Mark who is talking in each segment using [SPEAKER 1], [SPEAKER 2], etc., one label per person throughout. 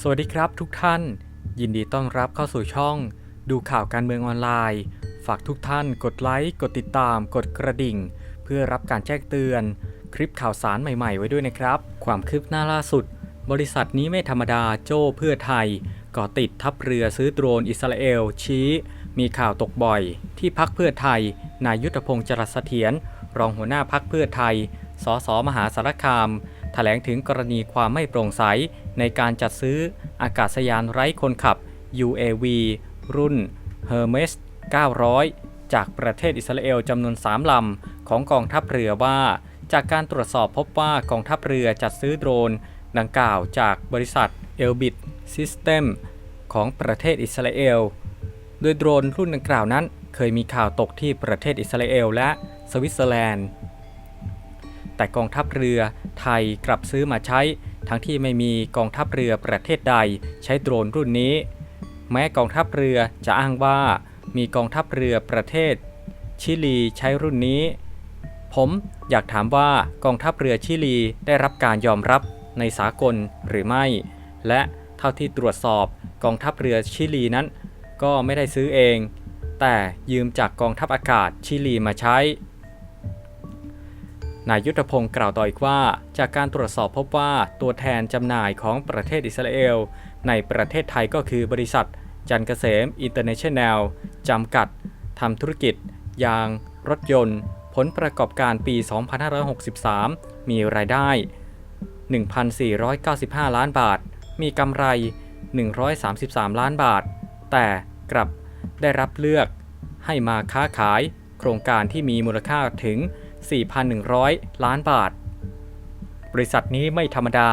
[SPEAKER 1] สวัสดีครับทุกท่าน ยินดีต้อนรับเข้าสู่ช่อง ดูข่าวการเมืองออนไลน์ ฝากทุกท่านกดไลค์ กดติดตาม กดกระดิ่ง เพื่อรับการแจ้งเตือน คลิปข่าวสารใหม่ๆ ไว้ด้วยนะครับ ความคืบหน้าล่าสุด บริษัทนี้ไม่ธรรมดาโจ้เพื่อไทยก่อติดทัพเรือซื้อโดรนอิสราเอล ชี้ มีข่าวตกบ่อย ที่พักเพื่อไทย นายยุทธพงศ์จรัสเถียรรองหัวหน้าพักเพื่อไทยสสมหาสารคามแถลงถึงกรณีความไม่โปร่งใส ในการจัดซื้ออากาศยานไร้คนขับ UAV รุ่น Hermes 900 จากประเทศอิสราเอลจำนวน 3 ลำ ของกองทัพเรือว่า จากการตรวจสอบพบว่ากองทัพเรือจัดซื้อโดรน ดังกล่าวจากบริษัท Elbit System ของประเทศอิสราเอล โดยโดรนรุ่นดังกล่าวนั้น เคยมีข่าวตกที่ประเทศอิสราเอลและสวิตเซอร์แลนด์ แต่กองทัพเรือไทยกลับซื้อมาใช้ ทั้งที่ไม่มีกองทัพเรือประเทศใดใช้โดรนรุ่นนี้ แม้กองทัพเรือจะอ้างว่ามีกองทัพเรือประเทศ ชิลีใช้รุ่นนี้ ผมอยากถามว่ากองทัพเรือชิลีได้รับการยอมรับในสากลหรือไม่ และเท่าที่ตรวจสอบกองทัพเรือชิลีนั้น ก็ไม่ได้ซื้อเอง แต่ยืมจากกองทัพอากาศชิลีมาใช้ นายยุทธพงศ์กล่าวต่ออีกว่า จากการตรวจสอบพบว่าตัวแทนจำหน่ายของประเทศอิสราเอล ในประเทศไทยก็คือบริษัท จันเกษมอินเตอร์เนชั่นแนลจำกัดทำธุรกิจ ยาง รถยนต์ ผลประกอบการปี 2563 มีรายได้ 1,495 ล้านบาท มีกำไร 133 ล้านบาท แต่กลับได้รับเลือกให้มาค้าขายโครงการที่มีมูลค่าถึง 4,100 ล้านบาท บริษัทนี้ไม่ธรรมดา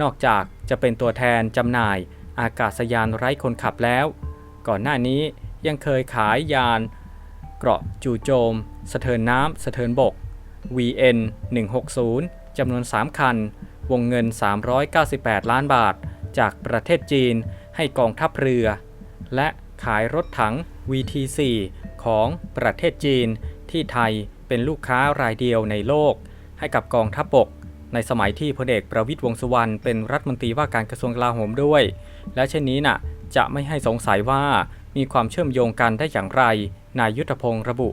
[SPEAKER 1] นอกจากจะเป็นตัวแทนจำหน่ายอากาศยานไร้คนขับแล้ว ก่อนหน้านี้ยังเคยขายยาน เกราะจู่โจม สะเทินน้ำสะเทินบก VN 160จำนวน 3 คัน วงเงิน 398 ล้านบาท จากประเทศจีนให้กองทัพเรือ และขายรถถัง VT4 ของประเทศจีนที่ไทย เป็นลูกค้ารายเดียวในโลก ให้กับกองทัพบก ในสมัยที่พลเอกประวิตยวงษ์สุวรรณเป็นรัฐมนตรีว่าการกระทรวงกลาโหมด้วย และเช่นนี้น่ะจะไม่ให้สงสัยว่ามีความเชื่อมโยงกันได้อย่างไร นายยุทธพงศ์ระบุ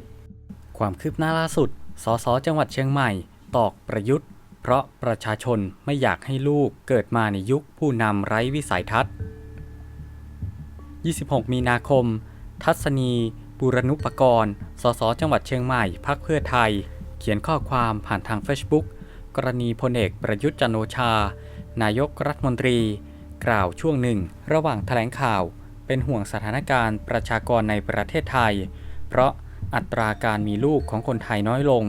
[SPEAKER 1] ความคืบหน้าล่าสุด สสจังหวัดเชียงใหม่ ตอกประยุทธ์ เพราะประชาชนไม่อยากให้ลูกเกิดมาในยุคผู้นำไร้วิสัยทัศน์ 26 มีนาคม ทัศนี บุรณุปกรณ์ สส จังหวัดเชียงใหม่ พักเพื่อไทย เขียนข้อความผ่านทาง Facebook กรณีพลเอกประยุทธ์จันโอชา นายกรัฐมนตรี กล่าวช่วงหนึ่ง ระหว่างแถลงข่าว เป็นห่วงสถานการณ์ประชากรในประเทศไทย เพราะอัตราการมีลูกของคนไทยน้อยลง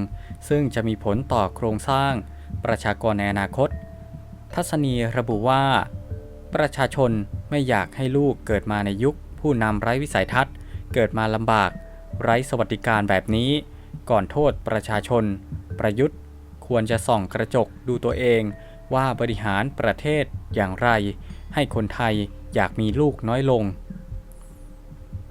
[SPEAKER 1] ซึ่งจะมีผลต่อโครงสร้าง ประชากรในอนาคต ทัศนีระบุว่า ประชาชนไม่อยากให้ลูกเกิดมาในยุคผู้นำไร้วิสัยทัศน์ เกิดมาลำบาก ไร้สวัสดิการแบบนี้ ก่อนโทษประชาชน ประยุทธ์ควรจะส่องกระจกดูตัวเองว่าบริหารประเทศอย่างไร ให้คนไทยอยากมีลูกน้อยลง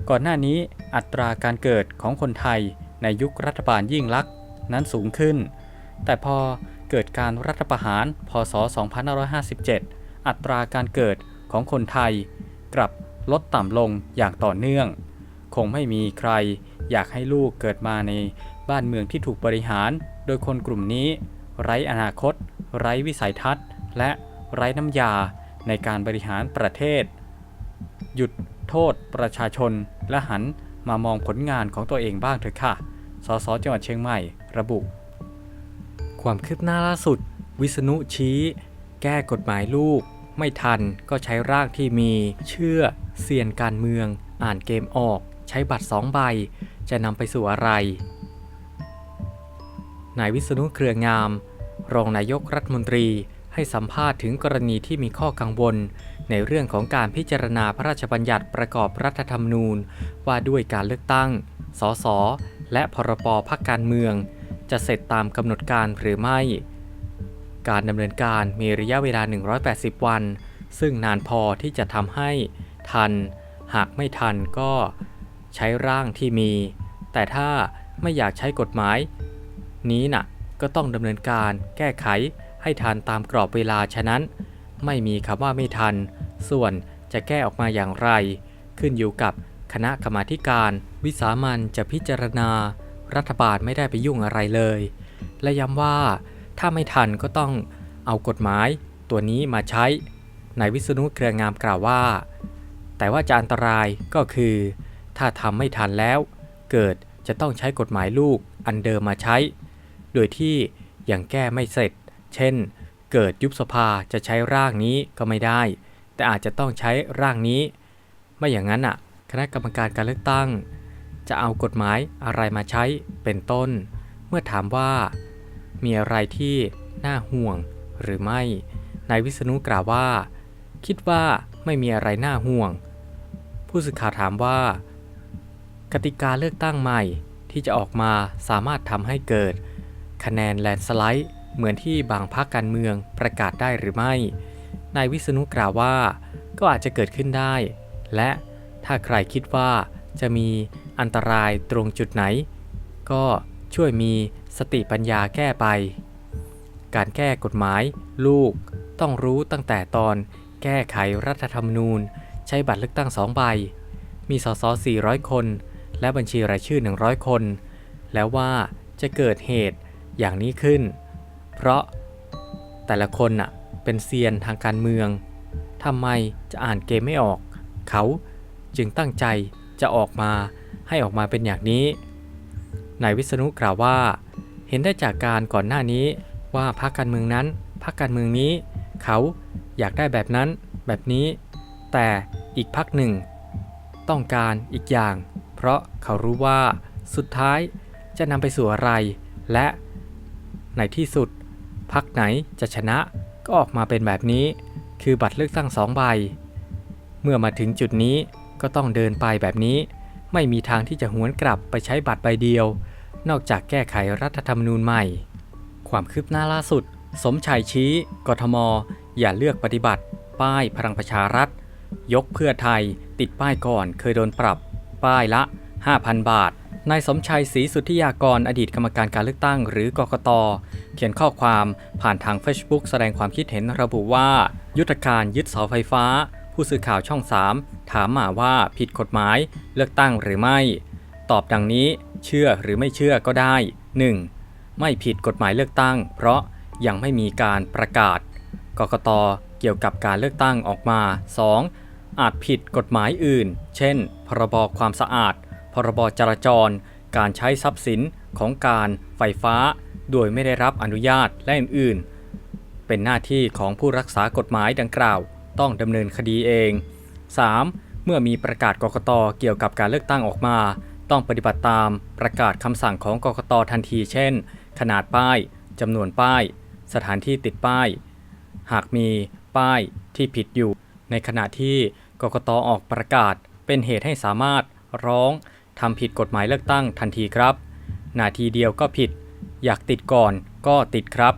[SPEAKER 1] ก่อนหน้านี้อัตราการเกิดของคนไทยในยุครัฐบาลยิ่งลักษณ์นั้นสูงขึ้น แต่พอเกิดการรัฐประหาร พศ 2557 อัตราการเกิดของคนไทยกลับลดต่ำลงอย่างต่อเนื่อง คงไม่มีใคร อยากให้ลูกเกิดมาในบ้านเมืองที่ถูกบริหาร โดยคนกลุ่มนี้ ไร้อนาคต ไร้วิสัยทัศน์ และไร้น้ำยาในการบริหารประเทศ หยุดโทษประชาชนและหันมามองผลงานของตัวเองบ้างเถอะค่ะ สสจังหวัดเชียงใหม่ระบุ ความคืบหน้าล่าสุด วิษณุชี้ แก้กฎหมายลูก ไม่ทันก็ใช้รางที่มี เชื่อเซียนการเมือง อ่านเกมออก ใช้บัตรสองใบ จะนำไปสู่อะไร นายวิษณุเครืองาม รองนายกรัฐมนตรีให้สัมภาษณ์ถึงกรณีที่มีข้อกังวล ในเรื่องของการพิจารณาพระราชบัญญัติประกอบรัฐธรรมนูญ ว่าด้วยการเลือกตั้ง สส และพรปพักการเมือง จะเสร็จตามกำหนดการหรือไม่ การดำเนินการมีระยะเวลา 180 วัน ซึ่งนานพอที่จะทำให้ทัน หากไม่ทันก็ ใช้ร่างที่มี แต่ถ้าไม่อยากใช้กฎหมาย นี้น่ะก็ต้องดำเนินการแก้ไขให้ทันตามกรอบเวลาฉะนั้น ไม่มีคำว่าไม่ทัน ส่วนจะแก้ออกมาอย่างไร ขึ้นอยู่กับคณะกรรมาการวิสามันจะพิจารณา รัฐบาลไม่ได้ไปยุ่งอะไรเลย และย้ำว่าถ้าไม่ทันก็ต้องเอากฎหมายตัวนี้มาใช้นายวิษณุเครืองามกล่าวว่า แต่ว่าจะอันตรายก็คือ ถ้าทำไม่ทันแล้ว เกิดจะต้องใช้กฎหมายลูกอันเดิมมาใช้ โดยที่ยังแก้ไม่เสร็จ เช่น เกิดยุบสภาจะใช้ร่างนี้ก็ไม่ได้ แต่อาจจะต้องใช้ร่างนี้ ไม่อย่างนั้นอะ คณะกรรมการการเลือกตั้ง จะเอากฎหมายอะไรมาใช้เป็นต้น เมื่อถามว่า มีอะไรที่น่าห่วงหรือไม่ นายวิษณุกล่าวว่า คิดว่าไม่มีอะไรน่าห่วง ผู้สื่อข่าวถามว่า กติกาเลือกตั้งใหม่ที่จะออกมาสามารถทำให้เกิด คะแนนแลนสไลด์เหมือนที่บางพรรคการเมืองประกาศได้หรือไม่ นายวิษณุกล่าวว่า ก็อาจจะเกิดขึ้นได้ และถ้าใครคิดว่าจะมีอันตรายตรงจุดไหน ก็ช่วยมีสติปัญญาแก้ไป การแก้กฎหมาย ลูกต้องรู้ตั้งแต่ตอน แก้ไขรัฐธรรมนูญ ใช้บัตรเลือกตั้งสองใบ มีสส400 คน และบัญชีรายชื่อ 100 คน แล้วว่าจะเกิดเหตุอย่างนี้ขึ้น เพราะแต่ละคนน่ะเป็นเซียนทางการเมืองทำไมจะอ่านเกมไม่ออก เขาจึงตั้งใจจะออกมาให้ออกมาเป็นอย่างนี้นายวิษณุกล่าวว่า เห็นได้จากการก่อนหน้านี้ว่าพรรคการเมืองนั้นพรรคการเมืองนี้ เขาอยากได้แบบนั้นแบบนี้ แต่อีกพรรคหนึ่ง ต้องการอีกอย่าง เพราะเขารู้ว่าสุดท้ายจะนำไปสู่อะไร และในที่สุดพรรคไหนจะชนะก็ออกมาเป็นแบบนี้ คือบัตรเลือกตั้งสองใบ เมื่อมาถึงจุดนี้ก็ต้องเดินไปแบบนี้ ไม่มีทางที่จะหวนกลับไปใช้บัตรใบเดียว นอกจากแก้ไขรัฐธรรมนูญใหม่ ความคืบหน้าล่าสุด สมชัยชี้กทม อย่าเลือกปฏิบัติ ป้ายพลังประชารัฐ ยกเพื่อไทยติดป้ายก่อนเคยโดนปรับ ป้ายละ 5,000 บาท นายสมชัยศรีสุทธิยากรอดีตกรรมการการเลือกตั้งหรือกกต เขียนข้อความผ่านทาง Facebook แสดงความคิดเห็นระบุว่า ยุทธการยึดเสาไฟฟ้า ผู้สื่อข่าวช่อง 3 ถามมาว่าผิดกฎหมายเลือกตั้งหรือไม่ ตอบดังนี้ เชื่อหรือไม่เชื่อก็ได้ 1. ไม่ผิดกฎหมายเลือกตั้ง เพราะยังไม่มีการประกาศ กกต เกี่ยวกับการเลือกตั้งออกมา 2. อาจผิดกฎหมายอื่น เช่น พรบความสะอาด พรบจราจร การใช้ทรัพย์สินของการไฟฟ้า โดยไม่ได้รับอนุญาตและอื่นๆ เป็นหน้าที่ของผู้รักษากฎหมายดังกล่าว ต้องดำเนินคดีเอง 3. เมื่อมีประกาศกกตเกี่ยวกับการเลือกตั้งออกมา ต้องปฏิบัติตามประกาศคำสั่งของกกตทันที เช่น ขนาดป้ายจำนวนป้าย สถานที่ติดป้าย หากมีป้ายที่ผิดอยู่ ในขณะที่กกตออกประกาศ เป็นเหตุให้สามารถร้องทำผิดกฎหมายเลือกตั้งทันทีครับนาทีเดียวก็ผิด อยากติดก่อนก็ติดครับ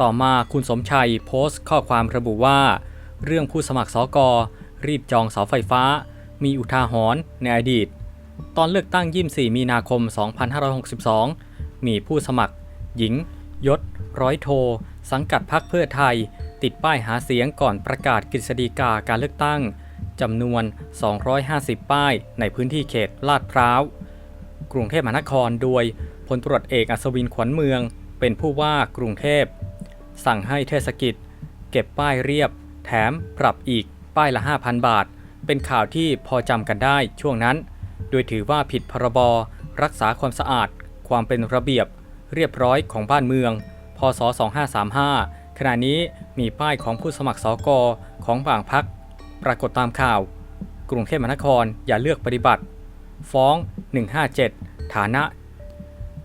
[SPEAKER 1] ต่อมาคุณสมชัยโพสต์ข้อความระบุว่า เรื่องผู้สมัครสอกอรีบจองเสาไฟฟ้า มีอุทาหรณ์ในอดีต ตอนเลือกตั้ง 24 มีนาคม 2562 มีผู้สมัคร หญิง ยศ ร้อยโท สังกัดพรรคเพื่อไทย ติดป้ายหาเสียงก่อนประกาศกฤษฎีกาการเลือกตั้ง จำนวน 250 ป้ายในพื้นที่เขตลาดพร้าว กรุงเทพมหานครโดยพลตรวจเอกอัศวินขวัญเมือง เป็นผู้ว่ากรุงเทพ สั่งให้เทศกิจ เก็บป้ายเรียบ แถมปรับอีกป้ายละ 5,000 บาท เป็นข่าวที่พอจำกันได้ช่วงนั้น โดยถือว่าผิดพรบรักษาความสะอาด ความเป็นระเบียบ เรียบร้อยของบ้านเมือง พศ 2535 ขณะนี้มีป้ายของผู้สมัครสกของบางพัก ปรากฏตามข่าว กรุงเทพมหานครอย่าเลือกปฏิบัติ ฟ้อง 157 ฐานะ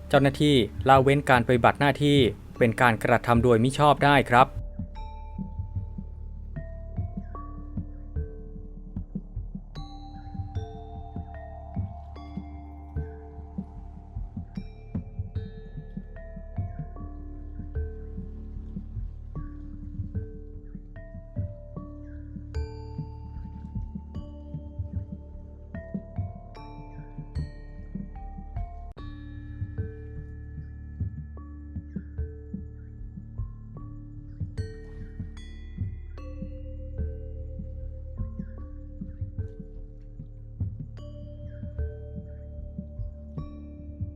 [SPEAKER 1] เจ้าหน้าที่ละเว้นการปฏิบัติหน้าที่เป็นการกระทำโดยมิชอบได้ครับ